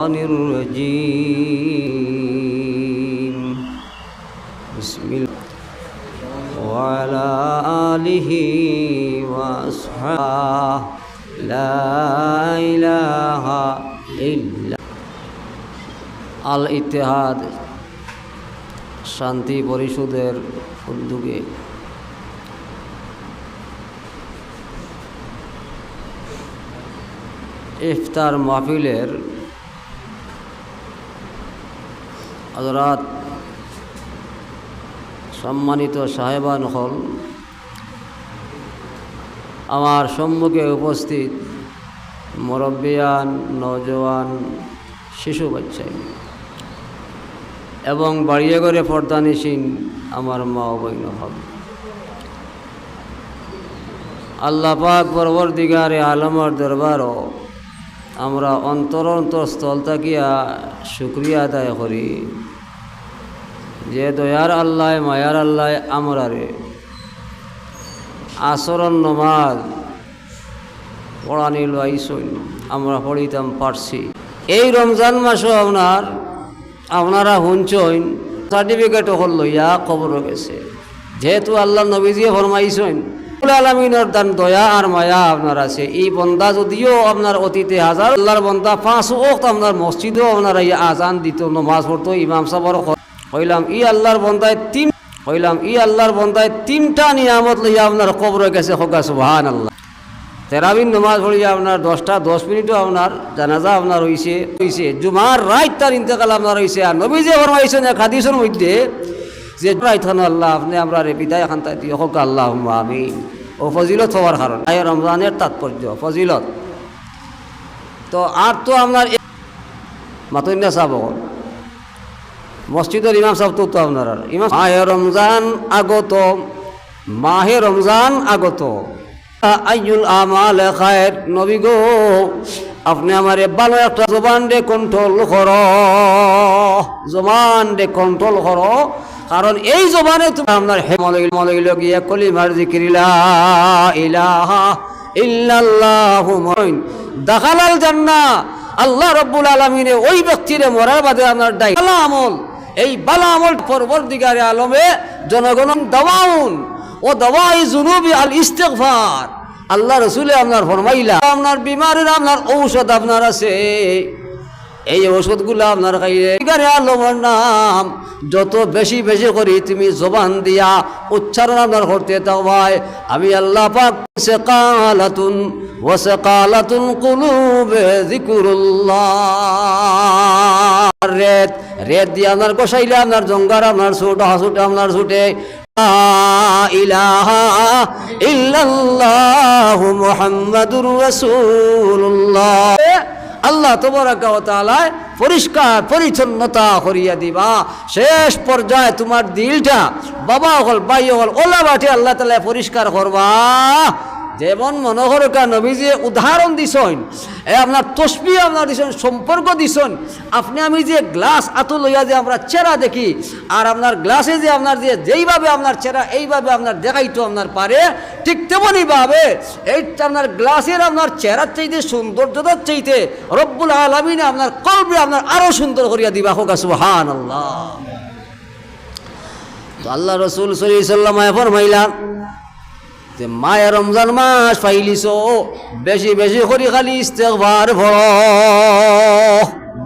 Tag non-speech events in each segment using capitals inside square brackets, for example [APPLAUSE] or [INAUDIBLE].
الشيطان الرجيم بسم الله وعلى آله وأصحابه لا إله إلا আল Etihad শান্তি পরিষদের উদ্যোগে ইফতার মাহফিলের হজরাত সম্মানিত সাহেবান হল, আমার সম্মুখে উপস্থিত মুরব্বিয়ান নজওয়ান শিশু বাচ্চাই এবং বাড়িয়ে করে পর্দানিসীন আমার মা বৈন হল। আল্লাহ পাক পরবর্তীকারে আলমর দরবারও আমরা অন্তর অন্তরস্থল থাকিয়া শুক্রিয়া আদায় করি। যে দয়ার আল্লাহ, মায়ার আল্লাহ আমরারে। আচরণ নমাজ পড়ানি লাইছইন আমরা পড়িতাম পারছি। এই রমজান মাসও আপনার, আপনারা শুনছইন সার্টিফিকেট হল লইয়া খবর গেছে। যেহেতু আল্লাহ নবীজিয়ে ফরমাইছইন আলমিনের দান দয়া আর মায়া আপনার আছে। এই বন্দা যদিও আপনার অতীতে হাজার, আল্লাহর বন্দা পাঁচ ওক্ত আপনার মসজিদেও আপনার এই আজান দিত, নমাজ পড়তো, ইমাম সাবর হইলাম ই আল্লাহর বন্দায় তিন হইলাম ই আল্লাহর বন্দায় তিনটা নিয়ামত লইয়া আপনার কবর গেছে, হোকা সুবাহান আল্লাহ তেরাবিন নমাজ পড়িয়া আপনার দশটা, দশ মিনিটও আপনার জানাজা আপনার হইছে হইছে। জুমার রাত তার ইন্তেকাল আপনার হইছে। আর নবী যে ফরমাইছেন এক হাদিসের মধ্যে যে আল্লাহ, আপনি আমরা রে বিদায় খান তাই দিয়ে হোক আল্লাহ আমি ও ফজিলত হওয়ার কারণ। এই রমজানের তাৎপর্য, ফজিলত। তো আর তো আপনার মাতন্যা সাহ মসজিদের ইমাম সাহেব তো আপনার। ইমাম মাহে রমজান আগত, মাহে রমজান আগত। আইজুল আমাল খায়ের। নবী গো আপনি আমারে ভালো একটা জবান ডে কন্ট্রোল কর। জবান ডে কন্ট্রোল কর। কারণ এই জবানে তুমি আপনার হেমলইল মলইল গিয়ে কলিমার জিকিরিলা ইলাহা ইল্লাল্লাহু মইন দাখালাল জান্নাহ। আল্লাহ রব্বুল আলমিনে ওই ব্যক্তিরে মরার বাদে আপনার ডাই বালা আমল। এই বালা আমল পরবর্তীকারে আলমে জনগণ দাওয়াউন। ও দাওয়াই জুনুবি আল ইস্তেগফার আল্লাহ রসুলে আপনার ফরমাইলা, আপনার বিমারের আপনার ঔষধ আপনার আছে। এই ওষুধগুলো আপনার খাইলে আলমের নাম, যত বেশি বেশি করি তুমি জবান দিয়া উচ্চারণ আপনার করতে ভাই। আমি আল্লাহ পাক সে কালাতুন ও সে কালাতুন কুলুবে রেত রেত দিয়ে আপনার কষাইলে আপনার জঙ্গার আপনার ছোট হাসুটে আপনার ছুটে ইলাহা মুহাম্মাদুর রাসূলুল্লাহ। আল্লাহ পরিষ্কার পরিচ্ছন্নতা করিয়া দিবা। শেষ পর্যায়ে তোমার দিলটা বাবা হল বাই হল, ওলা বাটি আল্লাহ তালা পরিষ্কার করবা। যেমন মনোহরকা নবীজি উদাহরণ দিছন, এ আপনার তসবি আপনার দিছন, সম্পর্ক দিছন, আপনি আমি যে গ্লাস আতু লইয়া যে আমরা চেরা দেখি, আর আপনার গ্লাসে যে আপনার যে যেইভাবে আপনার চেরা, এইভাবে আপনার দেখাইতো আপনার পারে, ঠিক তেমনইভাবে এইটা আপনার গ্লাসের আপনার চেহারার চাইতে, সৌন্দর্যতার চাইতে রব্বুল আলমিনে আপনার কল্পে আপনার আরও সুন্দর করিয়া দিবা হোক সুহান আল্লাহ তো আল্লাহ রসুল সলি সাল্লামায় ফরমাইলা যে মায়ে রমজান মাস পাইলিছ বেশি বেশি করি খালি ইস্তেকবার ভর।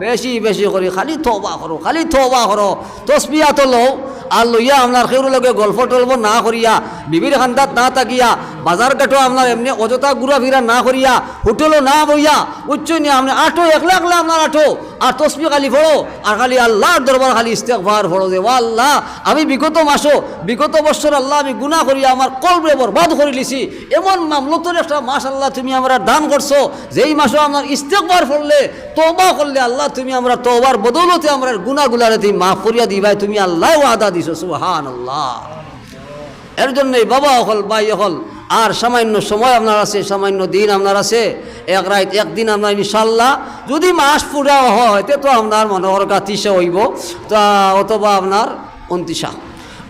বেশি বেশি করি, খালি থবা করো, খালি থবা করো। তসবিয়া তো লও আর লইয়া আপনার সেউর লগে গল্প টল্প না করিয়া, বিবির খান্দাত না তাকিয়া বাজার কাটো আপনার এমনি অযথা ঘুরা ফিরা না করিয়া, হোটেলও না বইয়া, উচ্চ নিয়ে আপনি আঠো, একলা একলা আপনার আঠো, আর তসবি খালি ফড়ো আর খালি আল্লাহর দরবার খালি ইস্তেকবার ফড়ো ও আল্লাহ আমি বিগত মাসও, বিগত বছর আল্লাহ আমি গুণা করিয়া আমার কলবে বরবাদ করে লিছি এমন মামলতর একটা মাস আল্লাহ তুমি আমরা দান করছ, যেই মাসও আপনার ইস্তেকবার ফড়লে তবা করলে আল্লাহ তুমি আমরা তবার বদৌলতে আমরা গুণাগুলারে তুমি মাফ করিয়া দিবাই তুমি আল্লাহ আদা দিছো সুহান আল্লাহ এর জন্যই বাবা হল বাই হল, আর সামান্য সময় আপনার আছে, সামান্য দিন আপনার আছে, এক রাত, একদিন আপনার ইনশাল্লাহ যদি মাস পুরা হয়, তে আপনার মনোহর কাতিসে হইব, তা অথবা আপনার উনতিসা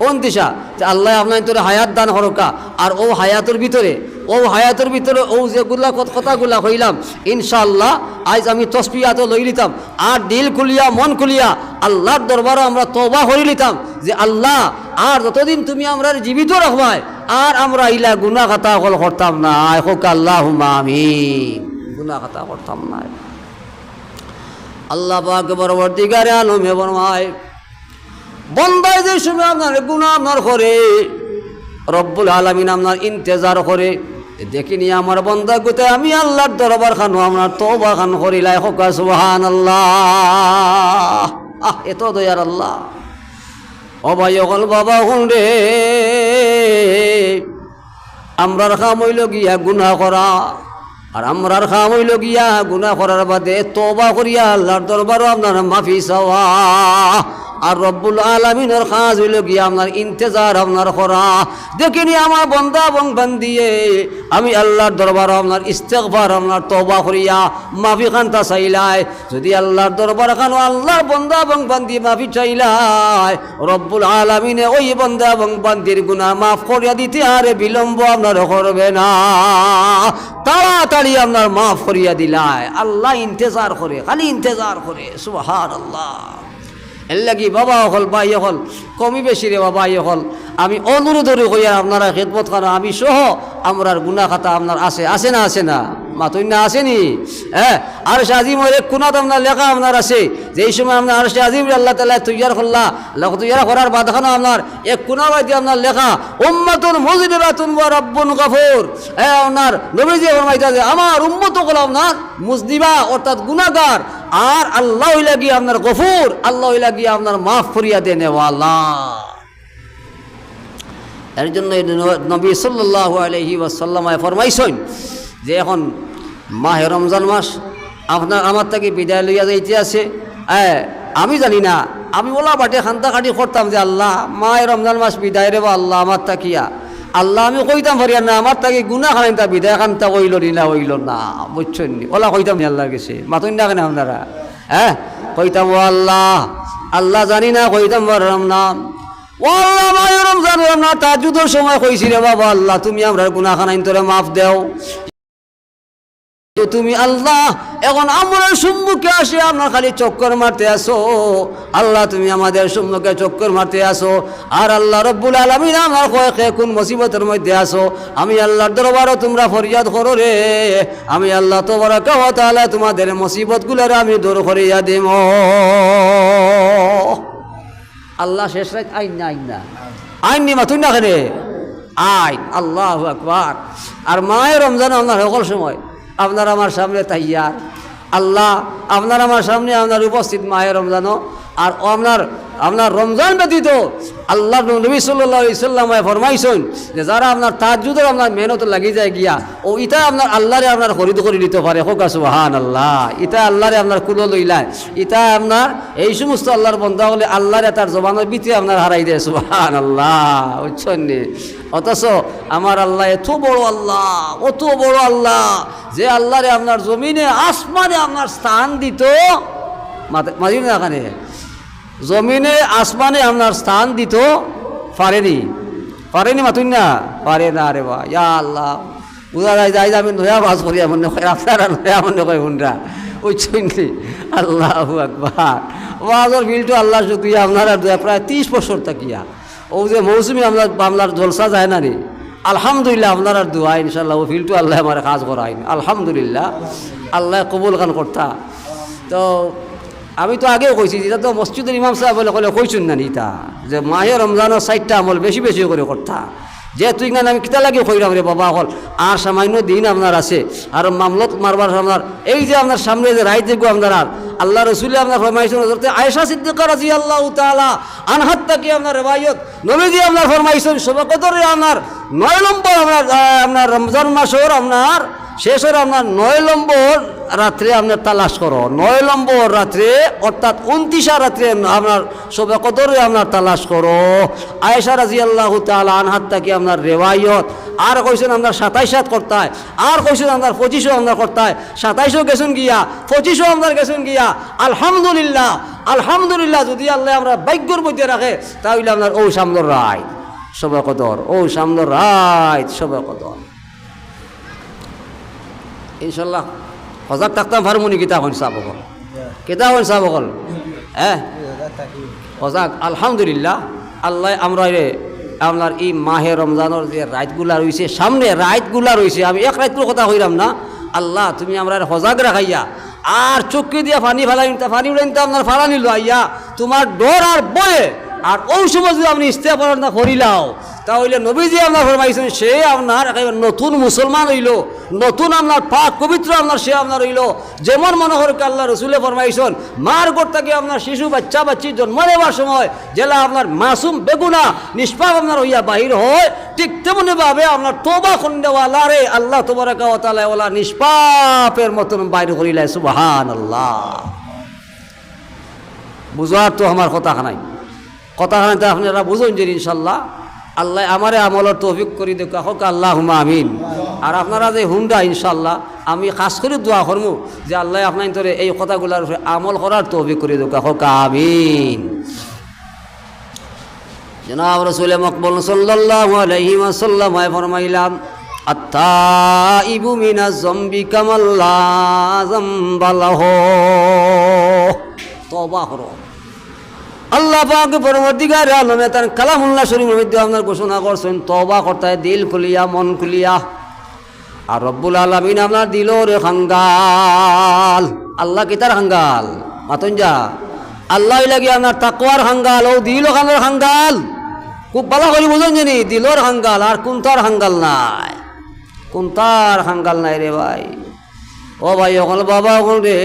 উনতিসা আল্লাহ আপনার তোর হায়াত দান হরকা আর ও হায়াতের ভিতরে ও হায়াতের ভিতরে ও যেগুলা কথাগুলা হইলাম ইনশাআল্লাহ আজ আমি তসপিয়াত লই লিতাম। আর দিল খুলিয়া, মন খুলিয়া আল্লাহর দরবারও আমরা তবা হরি লিতাম যে আল্লাহ, আর যতদিন তুমি আমরা জীবিত রাখবাই, আর আমরা ইলা গুনা খাতা কল করতাম না। হোক আল্লাহ আমি গুনা খাতা করতাম না। আল্লাহ পাক বরবর দিগারে আলমে বরমায় বন্দায় যে সময় আপনার গুণা আপনার করে, রব্বুল আলমিন আপনার ইন্তেজার করে দেখিনি আমার বন্দা গুতে, আমি আল্লাহর দরবার খানো আপনার তোবা খান করিলাই হকা সুহান আল্লাহ আহ, এত দয়ার আল্লাহ। ভাই অকল বাবা হন রে। আমরার খাম হইল গিয়া গুনা করা। আর আমরার খাম হইল গিয়া গুনা করার বাদে তোবা করিয়া আল্লাহর দরবারও আপনার মাফি চাওয়া। আর রব্বুল আলমিনের খাজ হইল গিয়া আপনার ইন্তেজার আপনার করা দেখিনি আমার বন্ধা এবং বান্দিয়ে, আমি আল্লাহর দরবার আপনার ইস্তেকবার আপনার তবা করিয়া মাফি খান্তা চাইলাই। যদি আল্লাহর দরবার খানো আল্লাহর বন্ধা এবং বান্দি মাফি চাইলাই, রব্বুল আলমিনে ওই বন্ধা এবং বান্দির গুণা মাফ করিয়া দিতে আরে বিলম্ব আপনার করবে না। তাড়াতাড়ি আপনার মাফ করিয়া দিলায় আল্লাহ ইন্তেজার করে, খালি ইন্তেজার করে সুহার আল্লাহ এর বাবা হল, বাই হল, কমি বেশি রে বাবা ইয়ে হল। আমি অনুরোধ কইয়া আপনারা খেদমত খানা আমি সহ আমরার গুণা খাতা আপনার আছে আছে না আছে না? মাতুই না আসেনি হ্যাঁ আর সে আজিম এক কোনাত আপনার লেখা আপনার আছে। যেই সময় আপনার আর সে আজিম আল্লাহ তালা তৈয়ার করলা তৈয়ার করার বাদখানা আপনার, এক কোনা বাইতে আপনার লেখা, উম্মাতুন মুজরিবাতুন ওয়া রব্বুন গফুর। এ আপনার নবীজি ফরমাইতা যে আমার উম্মত হলো আপনার মুজদিবা অর্থাৎ গুনাহগার। আর আল্লাহ হইলা গিয়ে আপনার গফুর, আল্লাহ হইলা গিয়ে আপনার মাফ করিয়া দেনেওয়ালা এর জন্য নবী সাল্লাহ আলহি ওয়াসাল্লামায় ফরমাইছেন যে এখন মাহে রমজান মাস, আপনার আমার থেকে বিদায় লইয়া যাইতে আছে। আমি জানি না, আমি ওলা বাটে খান্তা খাটি করতাম যে আল্লাহ, মাহে রমজান মাস বিদায় রে বা আল্লাহ আমার তাকিয়া। আল্লাহ, আমি কইতাম পারি না আমার তাকে গুনা খানেন তা বিদায় খান্তা কইল নি হইল না, বুঝছেন ওলা কইতাম আল্লাহ গেছে মাতুন না কেন আপনারা? হ্যাঁ? কইতাম, ও আল্লাহ আল্লাহ জানি না, কইতাম পারলাম না। ও আল্লাহ রমজান না তাজুদের সময় কইছি রে বাবা, আল্লাহ, তুমি আমরা গুনাখানাইন তোরে মাফ দেও। তো তুমি আল্লাহ, এখন আমরা সম্মুখে আসে, আমরা খালি চক্কর মারতে আসো। আল্লাহ, তুমি আমাদের সম্মুখে চক্কর মারতে আসো। আর আল্লাহ রব্বুল আলমিন আমার কয়েকে কোন মুসিবতের মধ্যে আসো? আমি আল্লাহর দরবারও তোমরা ফরিয়াদ করো রে। আমি আল্লাহ তোমার কেহ তাহলে তোমাদের মুসিবতগুলোর আমি দূর করিয়া দিম। আল্লাহ শেষ রাত আইন না আইন না। আইন নি মাতুন না কেন আইন, আল্লাহ আকবার। আর মায়ের রমজান আপনার সকল সময়। আপনার আমার সামনে তাইয়ার। আল্লাহ আপনার আমার সামনে আপনার উপস্থিত মায়ের রমজানও। আর আপনার আপনার রমজান ব্যতীত আল্লাহ নবী সাল্লাহ ফরমাইছেন যে যারা আপনার তাজুদের আপনার মেহনত লাগি যায় গিয়া, ও ইটা আপনার আল্লাহরে আপনার খরিদ করে নিতে পারে। হোকা সুহান আল্লাহ ইটা আল্লাহরে আপনার কুলো লইলায় ইটা আপনার এই সমস্ত আল্লাহর বন্ধা হলে আল্লাহরে তার জবানের ভিতরে আপনার হারাই দেয় সুহান আল্লাহ বুঝছেন নি? অথচ আমার আল্লাহ এত বড় আল্লাহ, অত বড় আল্লাহ, যে আল্লাহরে আপনার জমিনে, আসমানে আপনার স্থান দিত। মাঝি না এখানে? জমিনে আসমানে আপনার স্থান দিত, পারেনি। পারেনি মাতুন না পারে না রে বা, ইয়া আল্লাহ। উদা যাই যাই আমি নয়া বাস করি, এমন কয় আপনারা নয়া মনে কয় হুন্ডা ওই আল্লাহ আকবার। ওয়াজর বিলটো আল্লাহ শুক্রিয়া, আপনারা প্রায় ত্রিশ বছর তাকিয়া। ও যে মৌসুমি আপনার বাংলার জলসা যায় না রে। আলহামদুলিল্লাহ, আপনার দোয়া ইনশাল্লাহ ও ফিলটু আল্লাহ আমার কাজ করাইন আলহামদুলিল্লাহ, আল্লাহ কবুল খান করতা। তো আমি তো আগেও কইছি এটা তো মসজিদের ইমাম সাহেব বলে কলে কইছুন না নিতা যে, মাহে রমজানের সাইডটা আমল বেশি বেশি করে করতা। যে, তুই না আমি কিতা লাগে কইরাম রে বাবা হল আর সামান্য দিন আপনার আছে, আর মামলত মারবার আপনার, এই যে আপনার সামনে যে রায় দেখব আপনার আর, আল্লাহ রসুলে আপনার ফরমাইছেন হজরতে আয়েশা সিদ্দিকা রাজি আল্লাহ তাআলা আনহাত তাকি আপনার রেবায়ত, নবীজি আপনার ফরমাইছেন, সবকতরে আপনার নয় নম্বর আপনার আপনার রমজান মাসের আপনার শেষের আপনার নয় নম্বর রাত্রে আপনার তালাশ করো। নয় নম্বর রাত্রে, অর্থাৎ উনত্রিশা রাত্রে আপনার সবে কদরে আপনার তালাশ করো। আয়েশা রাজি আল্লাহ তালা আনহাত তাকে আপনার রেওয়ায়ত। আর কইছেন আপনার সাতাইশাত করতে হয়। আর কইছেন আপনার পঁচিশও আপনার করতে হয়। সাতাইশও গেছেন গিয়া, পঁচিশও আপনার গেছেন গিয়া, আলহামদুলিল্লাহ আলহামদুলিল্লাহ যদি আল্লাহ আমরা ভাগ্যর মধ্যে রাখে, তাহলে আপনার ও সামনের রায়, সবে কদর ও সামনের রায়, সবে কদর। ইনশাল্লাহ সজাগ থাকতাম ফার্মুনি কিতা হন চাব অকল কিতা হন চাব অকল হ্যাঁ সজাগ আলহামদুলিল্লাহ। আল্লাহ আমরা আপনার এই মাহে রমজানের যে রাতগুলা রয়েছে সামনে রাতগুলা রয়েছে আমি এক রাতগুলোর কথা কইলাম না। আল্লাহ, তুমি আমরা সজাগ রাখাইয়া আর চক্কি দিয়া পানি ফেলাই পানি উড়াইতে আপনার ফাড়া নিল আইয়া তোমার ডর আর বয়ে, আর ওই সময় যদি আপনি ইস্তেফার না করিলাও তাহলে নবীজি আপনার ফরমাইছেন, সে আপনার একেবারে নতুন মুসলমান হইল, নতুন আপনার পাক পবিত্র আপনার, সে আপনার হইল। যেমন মনে করুক আল্লাহ রসুলে ফরমাইছেন, মার থেকে আপনার শিশু, বাচ্চা, বাচ্চি জন্ম নেবার সময় জেলা আপনার মাসুম বেগুনা নিষ্পাপ আপনার হইয়া বাহির হয়, ঠিক তেমনি ভাবে আপনার তোবা খন্ডেওয়ালা রে আল্লাহ তোমার ওলা নিষ্পাপের মতন বাইর করিলে সুবাহান আল্লাহ বুঝার তো আমার কথা নাই। কথা খানাতে আপনারা বুঝুন যে ইনশাল্লাহ। আল্লাহ আমারে আমলের তৌফিক করি দেখা, হোক আল্লাহ হুমা আমিন। আর আপনারা যে হুন্ডা ইনশাল্লাহ আমি খাস করে দোয়া করমু যে আল্লাহ আপনার তোরে এই কথাগুলোর আমল করার তৌফিক করি দেখা, হোক আমিন। জনাব রসুল মকবল সাল্লাল্লাহু আলাইহি ওয়াসাল্লাম হয় ফরমাইলাম, আত্তাইবু মিনা জম্বি কামাল্লা জম্বালাহ তওবা করো। আল্লাহ পাক পরবর্তীকার আলমে তার কালামুল্লাহ শরীফের মধ্যে আপনার ঘোষণা করছেন তবা করতায় দিল খুলিয়া, মন খুলিয়া। আর রব্বুল আলমিন আপনার দিল রে খাঙ্গাল আল্লাহ কিতার খাঙ্গাল মাতন যা আল্লাহ লাগি আপনার তাকুয়ার খাঙ্গাল ও দিল খানোর খাঙ্গাল খুব ভালো করে বুঝুন জানি, দিলর হাঙ্গাল আর কুন্তার হাঙ্গাল নাই। কুন্তার হাঙ্গাল নাই রে ভাই। ও ভাই ওখানে বাবা ওখানে রে।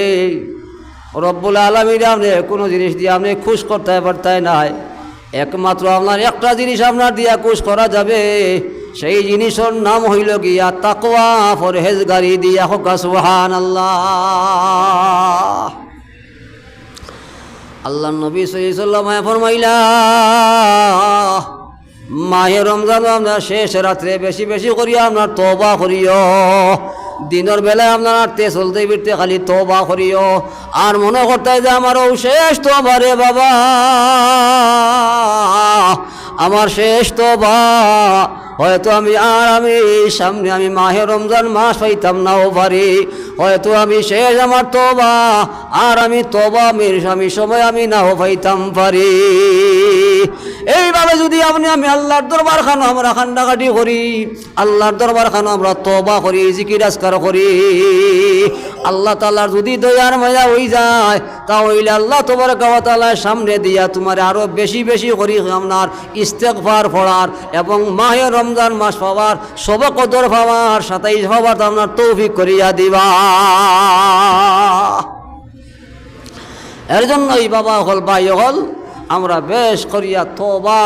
রব্বুল আলমীর আপনি কোনো জিনিস দিয়ে আপনি খুশ করতে পারতে নাই। একমাত্র আপনার একটা জিনিস আপনার দিয়া খুশ করা যাবে, সেই জিনিসের নাম হইল গিয়া তাকওয়া ফরহেজ গাড়ি দিয়া হোক সুহান আল্লাহ আল্লাহ নবী সৈসাল্লাম ফরমাইলা, মাহে রমজান আমরা শেষ রাত্রে বেশি বেশি করিয়া আপনার তবা করিও। দিনের বেলায় আপনার আটতে চলতে ফিরতে খালি তো বা করিও। আর মনে করতে যে আমারও শেষ তো বারে বাবা। আমার শেষ তো বা হয়তো আমি আর আমি সামনে আমি মাহে রমজান মাস পাইতাম নাও পারি হয়তো আমি শেষ আমার তবা, আর আমি তবা মের আমি সময় আমি নাও পাইতাম পারি। এইভাবে যদি আপনি, আমি আল্লাহর দরবার খানো, আমরা খান্ডাকাটি করি, আল্লাহর দরবার খানো, আমরা তবা করি, জিকির করি। আল্লাহ তালার যদি দয়ার মজা হয়ে যায় তা হইলে আল্লাহ তোমার গাওয়া তালার সামনে দিয়া তোমার আরও বেশি বেশি করি আপনার ইস্তেকফার ফড়ার এবং মাহে রমজান মাস পাওয়ার সব কদর পাওয়ার, সাতাইশ পাওয়ার আপনার তৌফিক করিয়া দিবা। এর জন্যই বাবা হল, ভাই হল, আমরা বেশ করিয়া তোবা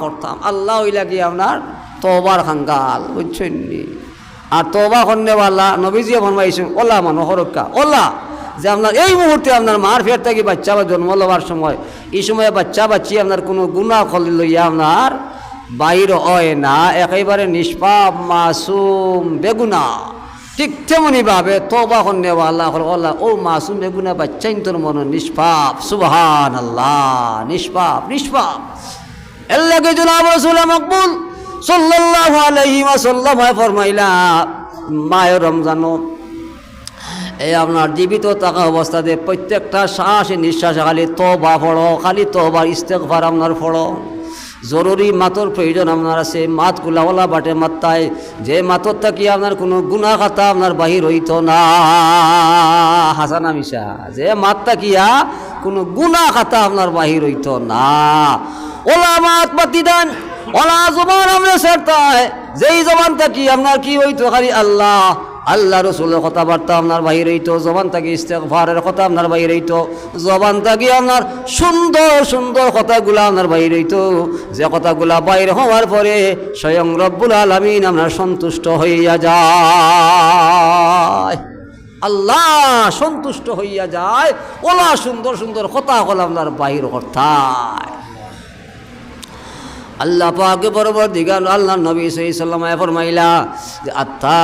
করতাম। আল্লাহ ওই লাগি আপনার তোবার খাঙ্গাল, বুঝছেন আর তোবা কন্যেওয়ালা নবীজিয়ে ফরমাইছেন, ওলা মানুষ হরক্কা ওলা। যে আপনার এই মুহূর্তে আপনার মার ফের থাকি বাচ্চা বা জন্ম লবার সময়, এই সময় বাচ্চা বাচ্চি আপনার কোনো গুণা খল লইয়া আপনার বাইর হয় না, একেবারে নিষ্পাপ, মাসুম, বেগুনা। ঠিক তেমনি ভাবে তোবা কন্যেওয়ালা হল আল্লাহ ও মাসুম বেগুনা বাচ্চাইন তোর মন নিষ্পাপ। সুবহান আল্লাহ নিষ্পাপ নিষ্পাপ। এর লাগে জনাব রসুল মকবুল সাল্লাল্লাহু আলাইহি ওয়াসাল্লাম ফরমাইলা, মায়ের রমজানো। এই আপনার জীবিত থাকা অবস্থাতে প্রত্যেকটা শ্বাস নিঃশ্বাস খালি তবা ফড়ো খালি তবার ইস্তেকবার আপনার ফড়ো জরুরি মাতর প্রয়োজন আপনার আছে। মাত গুলাওয়ালা বাটে মাত্তায়। যে মাতর থাকি আপনার কোনো গুণা খাতা আপনার বাহির হইত না। হাসানা মিশা, যে মাত থাকিয়া কোনো গুণা খাতা আপনার বাহির হইত না। ওলা মাত পাতি দেন, ওলা জবান আমরা সেরতায় যেই জবান থাকি আপনার কি হইতো খালি আল্লাহ। আল্লাহ রসুলের কথাবার্তা আপনার বাহির হইতো, জবান থাকি ইস্তেকফারের কথা আপনার বাহির হইতো, জবান থাকি আপনার সুন্দর সুন্দর কথাগুলা আপনার বাহির হইতো। যে কথাগুলা বাইর হওয়ার পরে স্বয়ং রব্বুল আলমিন আপনার সন্তুষ্ট হইয়া যায়। আল্লাহ সন্তুষ্ট হইয়া যায়, ওলা সুন্দর সুন্দর কথা হল আপনার বাহির অর্থায় আল্লাহ পাকে বরাবর দিগাল আল্লাহ নবী সাল্লাম ফরমাইলা যে আত্মা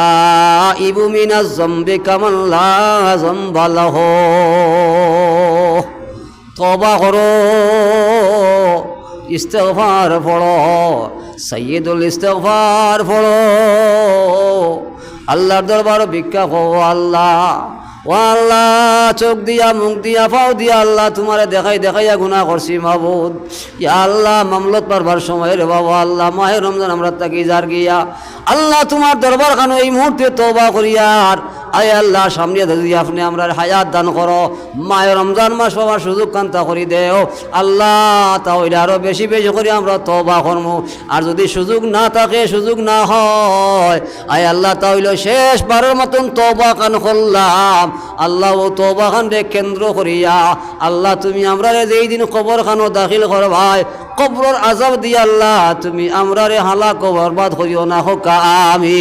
ইবু মিনা জম্বে কামাল্লা জম্বালাহ তবা করো, ইস্তেগফার পড়ো সৈয়দুল ইস্তেগফার পড়ো। আল্লাহর দরবার ভিক্ষা কো আল্লাহ। ও আল্লাহ, চোখ দিয়া, মুখ দিয়া ফাও দিয়া আল্লাহ, তোমারে দেখাই দেখাইয়া গুণা করছি মাবুদ। ইয়া আল্লাহ, মামলত পারবার সময় রে বাবা, আল্লাহ, মাহে রমজান আমরা তাকে যার গিয়া। আল্লাহ, তোমার দরবার খানো এই মুহূর্তে তবা করিয়ার আয় আল্লাহ, সামনে যদি আপনি আমরা হায়াত দান করো মায়ের রমজান মাস আমার সুযোগ কান্তা করি দেও। আল্লাহ, তাহলে আরও বেশি বেশি করে আমরা তবা করম। আর যদি সুযোগ না থাকে, সুযোগ না হয়, আয় আল্লাহ, তাহলে শেষ বারের মতন তবা কান করলাম। আল্লাহ ও তবা খান রে কেন্দ্র করিয়া। আল্লাহ, তুমি আমরা যেই দিন কবর খানো দাখিল কর ভাই কবর আজাব দিয়া আল্লাহ, তুমি আমরা রে হালা কবর বাদ করিও না, হোক আমি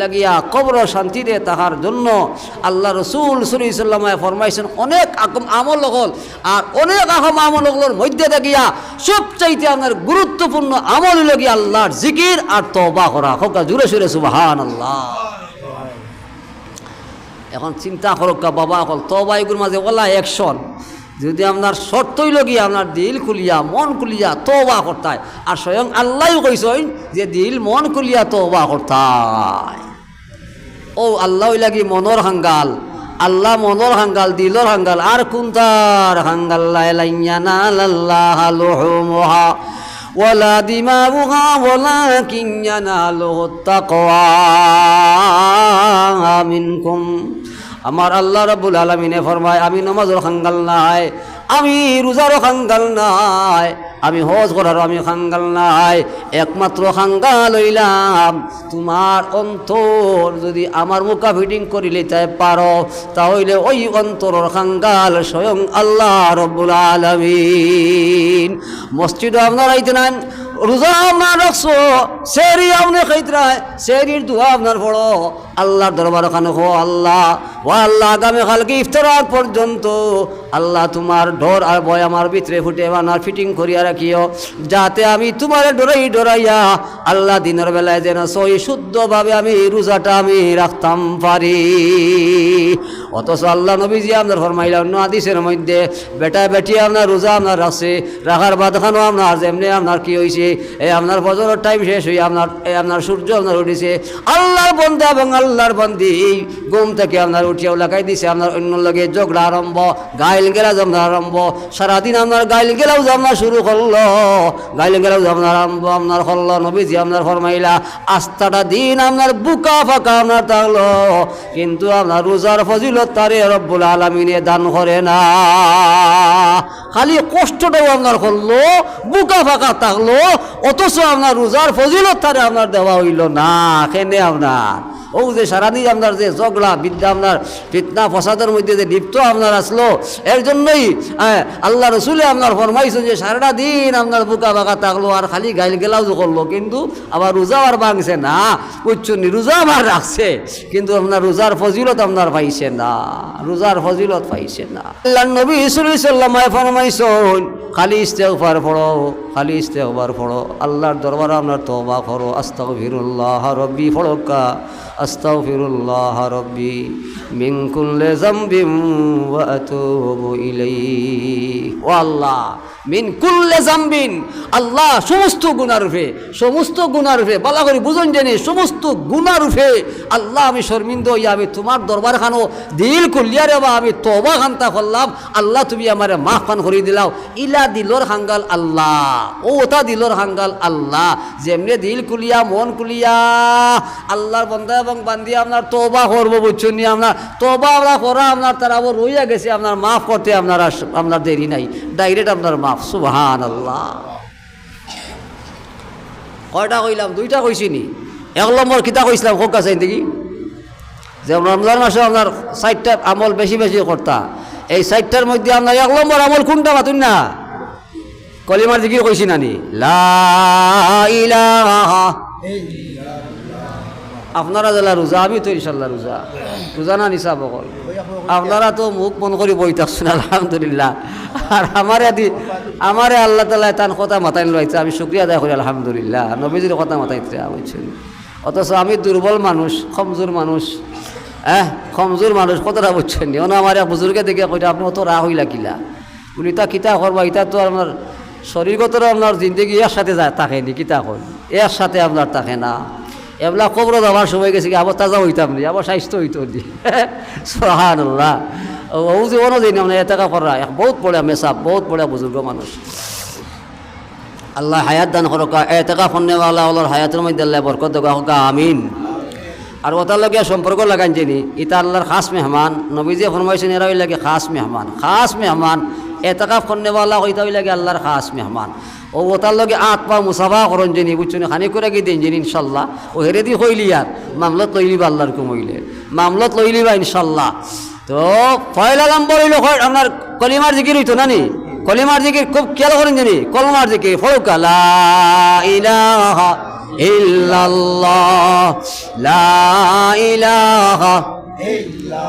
লাগিয়া কবর শান্তিতে তাহার জন্য আল্লাহ রসুল সুলাইসাল্লামায় ফরমাইছেন, অনেক আকম আমল হল আর অনেক আকম আমল হলোর মধ্যে দেখিয়া সবচাইতে আপনার গুরুত্বপূর্ণ আমল লগিয়া আল্লাহর জিকির আর তবা করা। হোকা জুড়ে সুরে সুবাহান আল্লাহ এখন চিন্তা করুক বাবা অকল তবা এগুলোর মাঝে ওলা অ্যাকশন যদি আপনার শর্তই লগিয়া আপনার দিল খুলিয়া, মন খুলিয়া তবা করতায়, আর স্বয়ং আল্লাহ কইসইন যে দিল, মন খুলিয়া তবা করতায়। ও আল্লাহ লাগি মনর হাঙ্গাল? আল্লাহ মনর হাঙ্গাল, দিলর হাঙ্গাল, আর কুন্তার হাঙ্গাল? মিনকুম। আমার আল্লাহ রাব্বুল আলামিনে ফরমায়, আমি নমাজের খাঙ্গাল নাই, আমি রোজারও খাঙ্গাল নাই, আমি হজ করারও আমি খাঙ্গাল নাই, একমাত্র খাঙ্গাল হইলাম। তোমার অন্তর যদি আমার মুখা ফিটিং করিলে তাই পারো, তাহলে ওই অন্তরের খাঙ্গাল স্বয়ং আল্লাহ রব্বুল আলমিন। মসজিদও আপনার আইতে নাই রোজা আপনার রাখছো সেরি আপনি খাইতে রায় সেরির দোয়া আপনার পড়ো। আল্লাহর দরবার ওখানে হো আল্লাহ, ও আল্লাহ, আগামী কালকে ইফতার পর্যন্ত আল্লাহ তোমার ডর আর ভয় আমার ভিতরে ফুটে বানার ফিটিং করিয়া রাখিও, যাতে আমি তোমার ডরাই ডরাইয়া আল্লাহ দিনের বেলায় যেন সই শুদ্ধভাবে আমি রোজাটা আমি রাখতাম পারি। অথচ আল্লাহ নবীজি আপনার ফরমাইলা অন্য আদিসের মধ্যে, বেটা, বেটি, আপনার রোজা আপনার রাখছে রাখার বাদখানো আপনার, যেমনি আপনার কি হয়েছে এই আপনার ফজরের টাইম শেষ হয়ে আপনার আপনার সূর্য আপনার উঠেছে। আল্লাহর বন্ধু এবং আল্লাহর বন্দি। ঘুম থেকে আপনার উঠিয়াও লাগাই দিছে আপনার অন্য লগে ঝগড়া আরম্ভ, গাইল গেলা জমনা আরম্ভ, সারাদিন আপনার গাইল গেলাও জমনা শুরু করল, গাইল গেলাও জমনা আরম্ভ আপনার করল, নবীজি আপনার ফরমাইলা, আস্থাটা দিন আপনার বুকা ফাঁকা আপনার থাকল, কিন্তু আপনার রোজার ফজিলত তারে রব্বুল আলমিনে দান করে না। খালি কষ্টটাও আপনার করল, বুকা ফাঁকা থাকল, অথচ আপনার রোজার ফজিলত তারে আপনার দেওয়া হইল না, কেনে আপনার? ও যে সারাদিন আপনার যে ঝগড়া, বিদ্যা আপনার, ফিতনা, ফসাদের মধ্যে যে লিপ্ত আপনার আসলো, এর জন্যই আল্লাহ রসুলে আপনার ফরমাইছেন যে সারাটা দিন আপনার বুকা বাঁকা থাকল আর খালি গাইল গেলাও যে করল, কিন্তু আবার রোজা আর ভাঙছে না উচ্চনি রোজা আমার রাখছে, কিন্তু আপনার রোজার ফজিলত আপনার পাইছে না, রোজার ফজিলত পাইছে না। আল্লাহ নবী সাল্লামায় ফরমাইছেন, খালি ইস্তেগফার পড়ো, খালি ইস্তেগফার পড়ো, আল্লাহর দরবার আপনার তওবা করো, আস্তাগফিরুল্লাহ, রব্বি ফড়কা আস্তাগফিরুল্লাহ রব্বি মিন কুল্লি যামবিন ওয়া আতুবু ইলাইহি ও আল্লাহ মিন কুল্লে জাম্বিন। আল্লাহ সমস্ত গুণার রূপে, সমস্ত গুণার রূপে, বলা করি বুঝুন জানি, সমস্ত গুণার রূপে আল্লাহ আমি শর্মিন্দ হইয়া আমি তোমার দরবার খানো, দিল কুলিয়ারে বা, আমি তবা খান্তা করলাম, আল্লাহ তুমি আমারে মাফ পান করে দিলাও। ইলা দিলর হাঙ্গাল আল্লাহ, ও ওটা দিলর হাঙ্গাল আল্লাহ, যেমনি দিল কুলিয়া মন কুলিয়া আল্লাহর বন্ধা এবং বান্ধি আপনার তবা করব বুঝছেন নি আপনার? তবা আমরা করা আপনার, তারা রইয়া গেছে, আপনার মাফ করতে আপনার আপনার দেরি নাই, ডাইরেক্ট আপনার মাফ। সুবহান আল্লাহ কয়টা কইলাম? দুইটা কইছি নি এক নম্বর কিতা কইছিলাম হোক আছে দেখি। যে রমজান মাসে আপনার সাইটটা আমল বেশি বেশি করতা। এই সাইটটার মধ্যে আপনার এক নম্বর আমল কোনটা বাতুন না কলিমার দিকে কইছি নানি লা আপনারা যারা রোজা আমি তো ইনশাল্লাহ রোজা রোজা না নিচা বকল আপনারা তো মুখ মন করে বই থাকছেন আলহামদুলিল্লাহ। আর আমারে আদি, আমারে আল্লাহ তালা তার কথা মাথায় লাইছে আমি শুক্রিয়া আদায় করি, আলহামদুলিল্লাহ। নবীজির কথা মাথাইতে বুঝছেন অথচ আমি দুর্বল মানুষ, কমজোর মানুষ। হ্যাঁ কমজোর মানুষ কতটা বুঝছেন নি? আমার এক বুজুর্গে দেখে কইটা আপনি অত রাগ হইলা কিলা? উনি তা কিতা করবা ইটা তো আপনার শরীরগত আপনার জিন্দগি এর সাথে যায় থাকেনি কিতা কই এর সাথে আপনার থাকে না। এবলা কবর যাওয়ার সময় গেছে কি, আবার তাজা হইতাম নি, আবার স্বাস্থ্য হইতো নি। [LAUGHS] সোহান আল্লাহ ও জীবনও দিন মানে এতেকা করা বহুত বড়া মেসাব, বহুত বড়া বুজুর্গ মানুষ। আল্লাহ হায়াত দান করকা এতেকা ফন্নেওয়ালা ওলার হায়াতের মধ্যে আল্লাহ বরকত হোকা আমিন। আর ওটার লগে সম্পর্ক লাগান চিনি ইতা আল্লাহর খাস মেহমান, নবীজি ফরমাইছেন, এরা লাগে খাস মেহমান। খাস মেহমান এতাকা ফন্নেওয়ালা হইতা লাগে আল্লাহর খাস মেহমান। ও ওটার লগে আত পা মুসাফা করন যিনি, বুঝছেন? খানি করে কি দিন যিনি, ইনশাল্লাহ। ও হেরে দি হইলি আর, মামলত লইলিবা আল্লাহর কমইলে। মামলত লইলিবা ইনশাল্লাহ। তো পয়লা নম্বর হইল আপনার কলিমার জিকির হইতো নানি কলিমার জিকির খুব খেয়াল করেন জানি কলমার জিকির ফরুকা লা ইলাহা ইল্লাল্লাহ, লা ইলাহা লা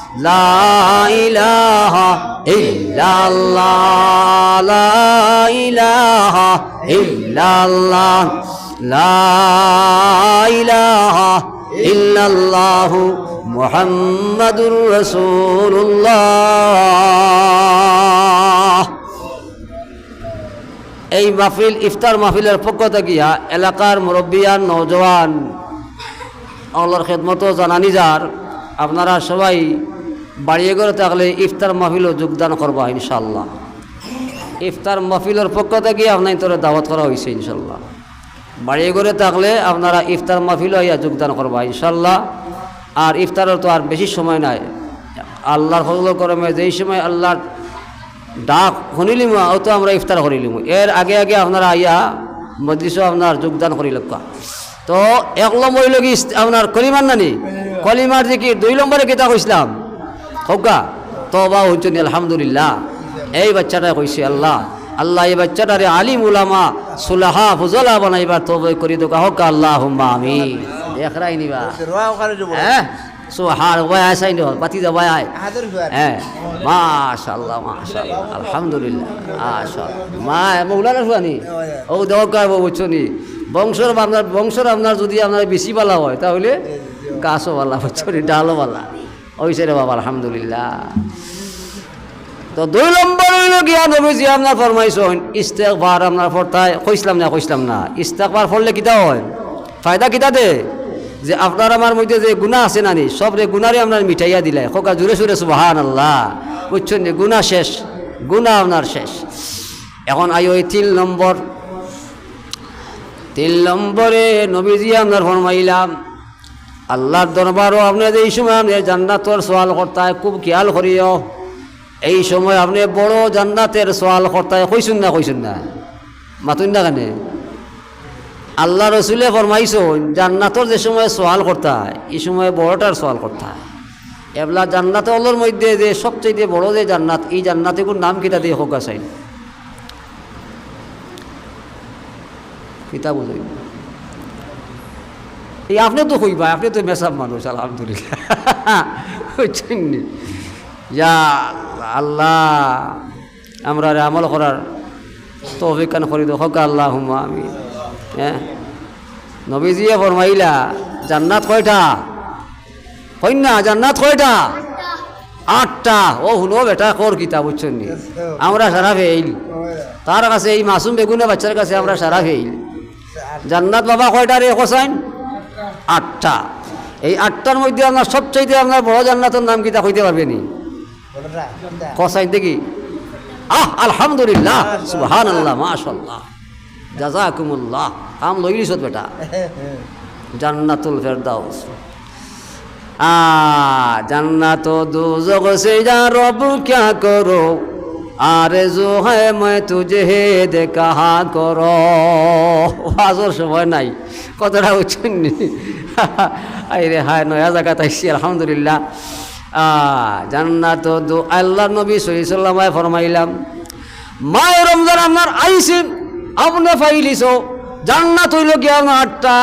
লা ইলাহা ইল্লাল্লাহ, লা ইলাহা ইল্লাল্লাহ, লা ইলাহা ইল্লাল্লাহু মুহাম্মাদুর রাসূলুল্লাহ। এই মাহফিল, ইফতার মাহফিলের পক্ষ থাকিয়া এলাকার মুরব্বিয়ান নৌজওয়ান আল্লাহর খেদমতো জানানি যার, আপনারা সবাই বাড়িয়ে করে থাকলে ইফতার মাহফিলও যোগদান করবা ইনশাল্লাহ ইফতার মাহফিলের পক্ষ থেকে আপনার তোরে দাওয়াত করা হয়েছে ইনশাল্লাহ বাড়িয়ে করে থাকলে আপনারা ইফতার মাহফিলও ইয়া যোগদান করবা ইনশাল্লাহ আর ইফতারের তো আর বেশি সময় নাই। আল্লাহর ফজল করমে যেই সময় আল্লাহর ডাক শুনিলিম, ও তো আমরা ইফতার করিলিম। এর আগে আগে আপনারা আইয়া মজলিসও আপনার যোগদান করিল তো এক নম্বর আপনার কলিমার নানি? কলিমার যে কি, দুই নম্বরে কিতা কইসলাম হোকা তবা হচ্ছেন আলহামদুলিল্লাহ। এই বাচ্চাটা কইছে আল্লাহ আল্লাহ এই বাচ্চাটারে আলিম উলামা সুলাহা ফুজলা বানাইবার তবে করি দোকা হোকা আল্লাহ হুম্মা আমি দেখরাই নিবা। হ্যাঁ? সোহার ওয়াই আসাই নি পাতি যা ওয়াই আয়। হ্যাঁ। মাশাল্লাহ মাশাল্লাহ আলহামদুলিল্লাহ। মাশাল্লাহ মা মৌলানা শুয়ানি ও দরকার বুঝছ নি? বংশর আপনার বংশর আপনার যদি আপনার বেশি বালা হয় তাহলে গাছও বালা বুঝছ নি? ডালও বালা। ওইসে রে বাবা, আলহামদুলিল্লাহ। তো দুই নম্বর হইল গিয়া নবীজি আপনার ফরমাইছেন ইস্তেকবার আপনার ফরতায় কইসলাম না কইসলাম না। ইস্তেকবার ফরলে কিতা হয়? ফায়দা কিতা দে? যে আপনার আমার মধ্যে যে গুণা আছে নানি সব রে গুণারে আপনার মিঠাইয়া দিলে খোকা জুড়ে সুরে সুবাহান আল্লাহ বুঝছেন গুণা শেষ গুণা আপনার শেষ। এখন আই ওই তিন নম্বর। তিন নম্বরে নবীজি আপনার ফরমাইলাম আল্লাহর দরবারও আপনি এই সময় আপনি জান্নাতর সোয়াল কর্তায় খুব খেয়াল করিও। এই সময় আপনি বড় জান্নাতের সোয়াল কর্তায়, কইসুন না কইসুন না? মাতুন না কেন? আল্লাহ রসুলে ফরমাইছুন জান্নাতর যে সময় সোয়াল করতা হয় এই সময় বড়টার সোয়াল করতা হয় এবলা জান্নাত অলর মধ্যে যে সবচেয়ে বড় যে জান্নাত, এই জান্নাতে কোন নাম কিতা দিয়ে হোক আসাই কিতা বুঝই এই আপনি তো কইবা আপনি তো মেসাব মানুষ, আলহামদুলিল্লাহ। [LAUGHS] বুঝছেন নি? ইয়া আল্লাহ, আমরা আমল করার তো অভিজ্ঞান করি দো হোক আল্লাহ হুমা আমি হ্যাঁ? নবীজিয়ে ফরমাইলা, জান্নাত কয়টা? কন্যা জান্নাত কয়টা? আটটা। ও শুনো বেটা, কর কিতা বুঝছেন নি আমরা সারা ফেইল। তার কাছে এই মাসুম বেগুনে বাচ্চার কাছে আমরা সারা ফেইল। জান্নাত বাবা কয়টা রে কোসাইন আটটা। এই আটটার মধ্যে আপনার সবচাইতে আপনার বড় জান্নাতের নাম কিতা হইতে পারবেনি কসাই দেখি। আহ আলহামদুলিল্লাহ সুহান আল্লাহ মাশাল্লাহ জাজাকুমুল্লাহ আম লইলি সত বেটা। জান্নাতুল ফেরদাউস। আ জান্নাত দুজগ সে যা রব ক্যা করো? আরে জো হ্যাঁ মই তুঝে দেখা করো? আজর সময় নাই। কথাটা উচ্চ [LAUGHS] আই রে হায় নয়া জায়গা তাইছি আলহামদুলিল্লাহ। জান্নাত দু আল্লাহ নবী সহিসাল্লামায় ফরমাইলাম মায় রমজান আপনার আইসিন আপনি ফাইলিছ জান্নাত হইল কি আপনার আটটা।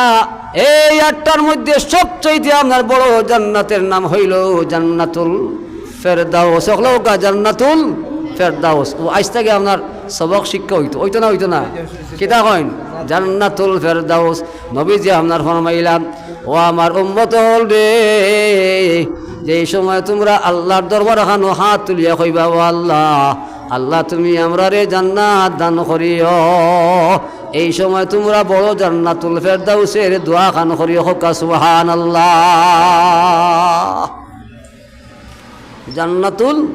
এই আটটার মধ্যে সবচাইতে আপনার বড় জান্নাতের নাম হইল জান্নাতুল ফেরদাউস। সকলেও কা জান্নাতুল ফেরদাউস। ও আজ থেকে আপনার সবক শিক্ষা হইতো। হইতো না হইতো না? কিতা কইন? জান্নাতুল ফেরদাউস। যে আপনার ফরমাইলাম ও আমার উম্মত হল রে। যে সময় তোমরা আল্লাহর দরবার খানো হাত তুলিয়া কইবা আল্লাহ আল্লাহ তুমি আমরা রে জান্নাত দান করিও। এই সময় তোমরা বড় জান্নাতুল ফেরদাউসের দোয়া খান করিও। হকা, সুবহানাল্লাহ। জান্নাতুল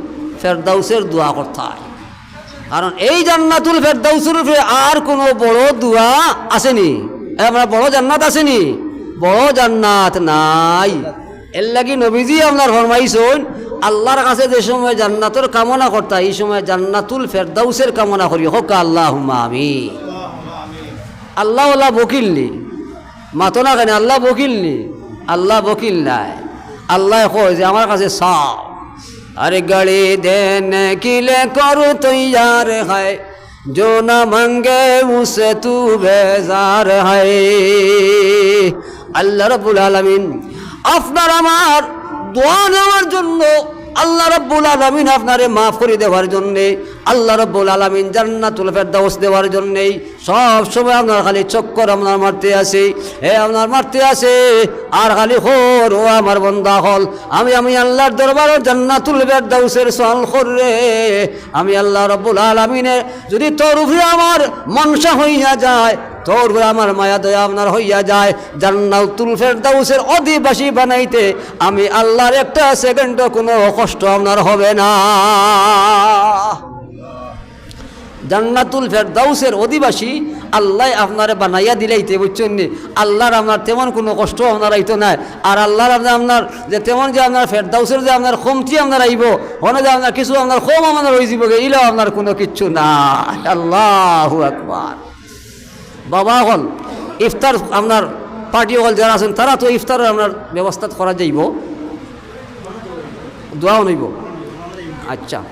ফেরদাউসের দোয়া করতে হয়। কারণ এই জান্নাতুল ফেরদাউসের আর কোনো বড় দোয়া আসেনি। আমরা বড় জান্নাত আসেনি। বড় জান্নাত নাই এর লাগি নবীজি আপনার ফরমাইছেন আল্লাহর কাছে যে সময় জান্নাতের কামনা করতা এই সময় জান্নাতুল ফেরদাউসের কামনা করি হোক আল্লাহ আমি আল্লাহ আল্লাহ বকিল নি মাতো না কেন আল্লাহ বকিল নি আল্লাহ বকিল নাই আল্লাহ কয় যে আমার কাছে সাও अरे गड़ी देने के लिए करो तैयार है जो न मांगे उसे तू बेजार है আল্লাহ রব্বুল আলমিন। আপনার আমার দোয়া নেওয়ার জন্য আল্লাহ রব্বুল আলমিন আপনারে মাফ করে দেওয়ার জন্যে, আল্লাহ রব্বুল আলমিন জান্নাতুল ফেরদাউস দেওয়ার জন্যেই সব সময় আপনার খালি চক্কর আপনার মারতে আসে। হে আপনার মারতে আসে, আর খালি হর ও আমার বন্দা হল। আমি আমি আল্লাহর দরবার জান্নাতুল ফেরদাউসের সল রে। আমি আল্লাহ রব্বুল আলমিনের যদি তোর আমার মনসা হইয়া যায় তোর আমার মায়া দয়া আপনার হইয়া যায়। জান্নাতুল ফেরদাউসের অধিবাসী বানাইতে আমি আল্লাহর একটা সেকেন্ডও কোনো কষ্ট আপনার হবে না। জান্নাতুল ফেরদাউসের অধিবাসী আল্লাহ আপনার বানাইয়া দিলাইতে বুঝছেন নি? আল্লাহর আপনার তেমন কোনো কষ্ট আপনার আইতো নাই আর আল্লাহর আপনার আপনার, যে তেমন যে আপনার ফেরদাউসের যে আপনার কমতি আপনার আইব, হনে যে আপনার কিছু আপনার কম আপনার হয়ে যাব ইলাও আপনার কোনো কিচ্ছু না আল্লাহ আকবার। বাবা হল ইফতার আপনার পার্টি হল যারা আছেন, তারা তো ইফতারের আপনার ব্যবস্থা করা যাইব। দোয়াও নইব। আচ্ছা।